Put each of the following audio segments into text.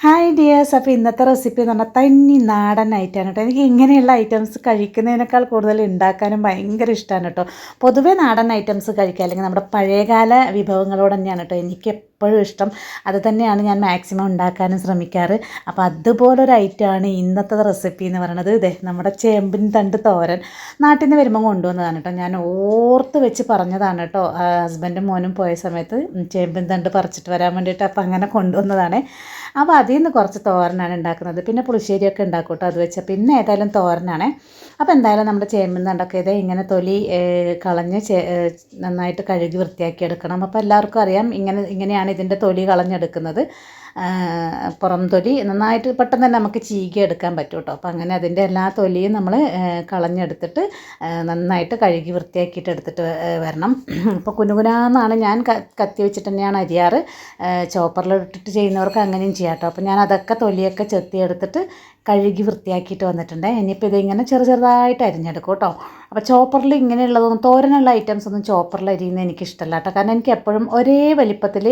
Hi dears അപ്പോൾ ഇന്നത്തെ recipe എന്ന് പറഞ്ഞാൽ തനി നാടൻ ഐറ്റമാണ് കേട്ടോ. എനിക്ക് ഇങ്ങനെയുള്ള ഐറ്റംസ് കഴിക്കുന്നതിനേക്കാൾ കൂടുതൽ ഉണ്ടാക്കാനും ഭയങ്കര ഇഷ്ടമാണ് കേട്ടോ. പൊതുവേ നാടൻ ഐറ്റംസ് കഴിക്കുക. അല്ലെങ്കിൽ നമ്മുടെ പഴയകാല വിഭവങ്ങളോട് തന്നെയാണ് കേട്ടോ എനിക്ക് എപ്പോഴും ഇഷ്ടം. അത് തന്നെയാണ് ഞാൻ മാക്സിമം ഉണ്ടാക്കാനും ശ്രമിക്കാറ്. അപ്പോൾ അതുപോലൊരു ഐറ്റമാണ് ഇന്നത്തെ റെസിപ്പി എന്ന് പറയുന്നത് ഇതേ നമ്മുടെ ചേമ്പിൻ തണ്ട് തോരൻ. നാട്ടിൽ നിന്ന് വരുമ്പോൾ കൊണ്ടുവന്നതാണ് കേട്ടോ. ഞാൻ ഓർത്ത് വെച്ച് പറഞ്ഞതാണ് കേട്ടോ. ഹസ്ബൻഡും മോനും പോയ സമയത്ത് ചേമ്പിൻ തണ്ട് പറിച്ചിട്ട് വരാൻ വേണ്ടിയിട്ട് അപ്പോൾ അങ്ങനെ കൊണ്ടുവന്നതാണ്. അപ്പോൾ അതിൽ നിന്ന് കുറച്ച് തോരനാണ് ഉണ്ടാക്കുന്നത്. പിന്നെ പുളിശ്ശേരിയൊക്കെ ഉണ്ടാക്കും കേട്ടോ. അത് വെച്ചാൽ പിന്നെ ഏതായാലും തോരനാണ്. അപ്പോൾ എന്തായാലും നമ്മുടെ ചേമ്പിൻ തണ്ടൊക്കെ ഇതേ ഇങ്ങനെ തൊലി കളഞ്ഞ് നന്നായിട്ട് കഴുകി വൃത്തിയാക്കി എടുക്കണം. അപ്പോൾ എല്ലാവർക്കും അറിയാം ഇങ്ങനെ ഇങ്ങനെയാണ് ഇതിന്റെ തൊലി കളഞ്ഞെടുക്കുന്നത്. പുറം തൊലി നന്നായിട്ട് പെട്ടെന്ന് തന്നെ നമുക്ക് ചീകി എടുക്കാൻ പറ്റും കേട്ടോ. അപ്പോൾ അങ്ങനെ അതിന്റെ എല്ലാ തൊലിയും നമ്മൾ കളഞ്ഞെടുത്തിട്ട് നന്നായിട്ട് കഴുകി വൃത്തിയാക്കിയിട്ട് എടുത്തിട്ട് വരണം. അപ്പോൾ കുനുകുനാന്നാണ് ഞാൻ കത്തി വെച്ചിട്ട് തന്നെയാണ് അരിയാറ്. ചോപ്പറിൽ ഇട്ടിട്ട് ചെയ്യുന്നവർക്ക് അങ്ങനെയും ചെയ്യാം കേട്ടോ. അപ്പോൾ ഞാൻ അതൊക്കെ തൊലിയൊക്കെ ചെത്തിയെടുത്തിട്ട് കഴുകി വൃത്തിയാക്കിയിട്ട് വന്നിട്ടുണ്ട്. ഇനിയിപ്പോൾ ഇതിങ്ങനെ ചെറു ചെറുതായിട്ട് അരിഞ്ഞെടുക്കും കേട്ടോ. അപ്പോൾ ചോപ്പറിൽ ഇങ്ങനെയുള്ളതൊന്നും തോരനുള്ള ഐറ്റംസ് ഒന്നും ചോപ്പറിൽ അരിയുന്നത് എനിക്ക് ഇഷ്ടമല്ല കേട്ടോ. കാരണം എനിക്ക് എപ്പോഴും ഒരേ വലിപ്പത്തിൽ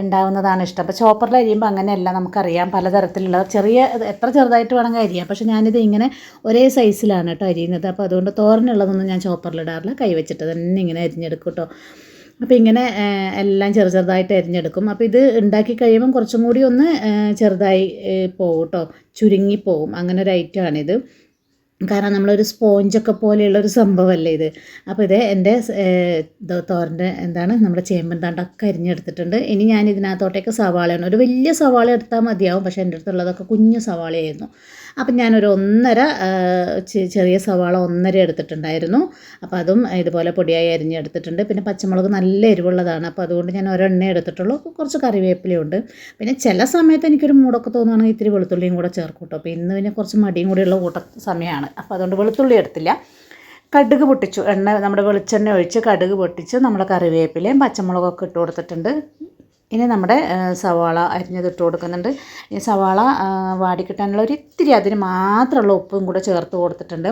ഉണ്ടാകുന്നതാണ് ഇഷ്ടം. അപ്പോൾ ചോപ്പറിൽ അരിയുമ്പോൾ അങ്ങനെയല്ല നമുക്കറിയാം പലതരത്തിലുള്ള ചെറിയ എത്ര ചെറുതായിട്ട് വേണമെങ്കിൽ അരിയാം. പക്ഷേ ഞാനിത് ഇങ്ങനെ ഒരേ സൈസിലാണ് കേട്ടോ അരിയുന്നത്. അപ്പോൾ അതുകൊണ്ട് തോരനുള്ളതൊന്നും ഞാൻ ചോപ്പറിൽ ഇടാറില്ല. കൈവച്ചിട്ട് തന്നെ ഇങ്ങനെ അരിഞ്ഞെടുക്കും കേട്ടോ. അപ്പോൾ ഇങ്ങനെ എല്ലാം ചെറു ചെറുതായിട്ട് അരിഞ്ഞെടുക്കും. അപ്പോൾ ഇത് ഉണ്ടാക്കി കഴിയുമ്പം കുറച്ചും കൂടി ഒന്ന് ചെറുതായി പോകും കേട്ടോ പോകും അങ്ങനെ ഒരു ഐറ്റമാണിത് കാരണം നമ്മളൊരു സ്പോഞ്ചൊക്കെ പോലെയുള്ളൊരു സംഭവമല്ലേ ഇത്. അപ്പോൾ ഇത് എന്റെ തോരന്റെ എന്താണ് നമ്മുടെ ചേമ്പൻ തണ്ടൊക്കെ അരിഞ്ഞെടുത്തിട്ടുണ്ട്. ഇനി ഞാൻ ഇതിനകത്തോട്ടേക്ക് സവാളയാണ് ഒരു വലിയ സവാള എടുത്താൽ മതിയാവും പക്ഷേ എന്റെ അടുത്തുള്ളതൊക്കെ കുഞ്ഞു സവാളയായിരുന്നു. അപ്പം ഞാനൊരു ഒന്നര ചെറിയ സവാള ഒന്നര എടുത്തിട്ടുണ്ടായിരുന്നു. അപ്പോൾ അതും ഇതുപോലെ പൊടിയായി അരിഞ്ഞെടുത്തിട്ടുണ്ട്. പിന്നെ പച്ചമുളക് നല്ല എരിവുള്ളതാണ്. അപ്പോൾ അതുകൊണ്ട് ഞാൻ ഒരെണ്ണ എടുത്തിട്ടുള്ളൂ. കുറച്ച് കറിവേപ്പിലയുണ്ട് പിന്നെ ചില സമയത്ത് എനിക്കൊരു മൂടൊക്കെ തോന്നുകയാണെങ്കിൽ ഇത്തിരി വെളുത്തുള്ളിയും കൂടെ ചേർക്കൂട്ടോ കേട്ടോ. അപ്പോൾ ഇന്ന് പിന്നെ കുറച്ച് മടിയും കൂടിയുള്ള കൂട്ട സമയമാണ്. അപ്പോൾ അതുകൊണ്ട് വെളുത്തുള്ളി എടുത്തില്ല. കടുക് പൊട്ടിച്ചു. എണ്ണ നമ്മുടെ വെളിച്ചെണ്ണ ഒഴിച്ച് കടുക് പൊട്ടിച്ച് നമ്മുടെ കറിവേപ്പിലയും പച്ചമുളകൊക്കെ ഇട്ട് കൊടുത്തിട്ടുണ്ട്. ഇനി നമ്മുടെ സവാള അരിഞ്ഞത് ഇട്ട് കൊടുക്കുന്നുണ്ട്. ഈ സവാള വാടിക്കിട്ടാനുള്ള ഒരു ഇത്തിരി അതിന് മാത്രമുള്ള ഉപ്പും കൂടെ ചേർത്ത് കൊടുത്തിട്ടുണ്ട്.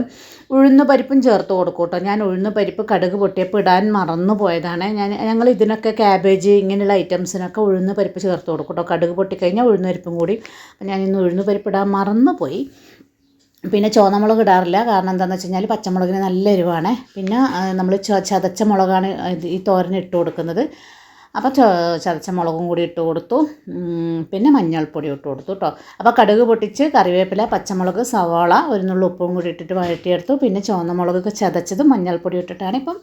ഉഴുന്ന് പരിപ്പും ചേർത്ത് കൊടുക്കും കേട്ടോ. ഞാൻ ഉഴുന്ന് പരിപ്പ് കടുക് പൊട്ടിയപ്പോൾ ഇടാൻ മറന്നു പോയതാണ്. ഞാൻ ഞങ്ങൾ ഇതിനൊക്കെ ക്യാബേജ് ഇങ്ങനെയുള്ള ഐറ്റംസിനൊക്കെ ഉഴുന്ന് പരിപ്പ് ചേർത്ത് കൊടുക്കും കേട്ടോ. കടുക് പൊട്ടിക്കഴിഞ്ഞാൽ ഉഴുന്ന് പരിപ്പും കൂടി. അപ്പം ഞാൻ ഇന്ന് ഉഴുന്ന് പരിപ്പ് ഇടാൻ മറന്നു പോയി പിന്നെ ചുവന്നമുളക് ഇടാറില്ല. കാരണം എന്താണെന്ന് വെച്ച് കഴിഞ്ഞാൽ പച്ചമുളകിന് നല്ല എരിവാണ്. പിന്നെ നമ്മൾ ചതച്ച മുളകാണ് ഈ തോരന് ഇട്ട് കൊടുക്കുന്നത്. അപ്പോൾ ചതച്ച മുളകും കൂടി ഇട്ട് കൊടുത്തു. പിന്നെ മഞ്ഞൾപ്പൊടി ഇട്ട് കൊടുത്തു കേട്ടോ അപ്പോൾ കടുക് പൊട്ടിച്ച് കറിവേപ്പില പച്ചമുളക് സവാള ഒരു നുള്ളു ഉപ്പും കൂടി ഇട്ടിട്ട് വഴറ്റിയെടുത്തു. പിന്നെ ചുവന്ന മുളകൊക്കെ ചതച്ചതും മഞ്ഞൾപ്പൊടി ഇട്ടിട്ടാണ് ഇപ്പം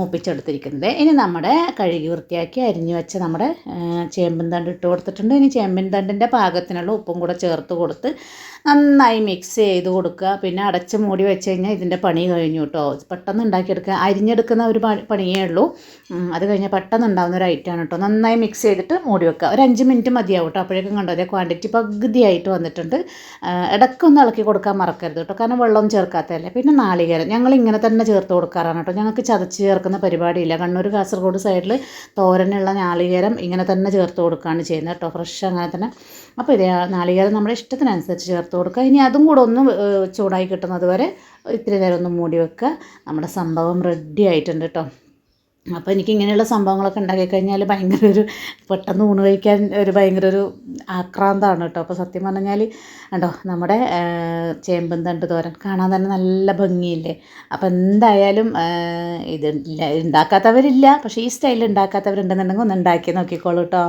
മൂപ്പിച്ചെടുത്തിരിക്കുന്നത്. ഇനി നമ്മുടെ കഴുകി വൃത്തിയാക്കി അരിഞ്ഞു വെച്ച നമ്മുടെ ചേമ്പൻ തണ്ട് ഇട്ട് കൊടുത്തിട്ടുണ്ട്. ഇനി ചേമ്പിൻ തണ്ടിന്റെ പാകത്തിനുള്ള ഉപ്പും കൂടെ ചേർത്ത് കൊടുത്ത് നന്നായി മിക്സ് ചെയ്ത് കൊടുക്കുക. പിന്നെ അടച്ച് മൂടി വെച്ച് കഴിഞ്ഞാൽ ഇതിന്റെ പണി കഴിഞ്ഞു കേട്ടോ പെട്ടെന്ന് ഉണ്ടാക്കിയെടുക്കുക അരിഞ്ഞെടുക്കുന്ന ഒരു പണിയേ ഉള്ളൂ. അത് കഴിഞ്ഞാൽ പെട്ടെന്ന് ഉണ്ടാകുന്ന ഒരു ഐറ്റമാണ് കേട്ടോ. നന്നായി മിക്സ് ചെയ്തിട്ട് മൂടി വെക്കുക. ഒരു അഞ്ച് മിനിറ്റ് മതിയാവും കേട്ടോ. അപ്പോഴേക്കും കണ്ടോ അതേ ക്വാണ്ടിറ്റി പകുതിയായിട്ട് വന്നിട്ടുണ്ട്. ഇടയ്ക്കൊന്ന് ഇളക്കി കൊടുക്കാൻ മറക്കരുത് കേട്ടോ. കാരണം വെള്ളം ചേർക്കാത്തതല്ലേ. പിന്നെ നാളികേരം. ഞങ്ങൾ ഇങ്ങനെ തന്നെ ചേർത്ത് കൊടുക്കാറാണ് കേട്ടോ. ഞങ്ങൾക്ക് ചതച്ച് ചേർക്കുന്ന പരിപാടിയില്ല. കണ്ണൂർ കാസർഗോഡ് സൈഡിൽ തോരനുള്ള നാളികേരം ഇങ്ങനെ തന്നെ ചേർത്ത് കൊടുക്കുകയാണ് ചെയ്യുന്നത് കേട്ടോ. ഫ്രഷ് അങ്ങനെ തന്നെ. അപ്പോൾ ഇതേ നാളികേരം നമ്മുടെ ഇഷ്ടത്തിനനുസരിച്ച് ചേർത്ത് കൊടുക്കുക. ഇനി അതും കൂടെ ഒന്ന് ചൂടായി കിട്ടുന്നത് വരെ ഇത്തിരി നേരം ഒന്ന് മൂടി വെക്കുക. നമ്മുടെ സംഭവം റെഡി ആയിട്ടുണ്ട് കേട്ടോ. അപ്പോൾ എനിക്ക് ഇങ്ങനെയുള്ള സംഭവങ്ങളൊക്കെ ഉണ്ടാക്കി കഴിഞ്ഞാൽ ഭയങ്കര ഒരു പെട്ടെന്ന് ഊണ് കഴിക്കാൻ ഒരു ഭയങ്കര ഒരു ആക്രാന്തമാണ് കേട്ടോ. അപ്പോൾ സത്യം പറഞ്ഞാൽ കണ്ടോ നമ്മുടെ ചേമ്പും തണ്ട് തോരൻ കാണാൻ തന്നെ നല്ല ഭംഗിയില്ലേ? അപ്പോൾ എന്തായാലും ഇത് ഉണ്ടാക്കാത്തവരില്ല പക്ഷേ ഈ സ്റ്റൈലിൽ ഉണ്ടാക്കാത്തവരുണ്ടെന്നുണ്ടെങ്കിൽ ഒന്ന് ഉണ്ടാക്കി നോക്കിക്കോളൂ കേട്ടോ.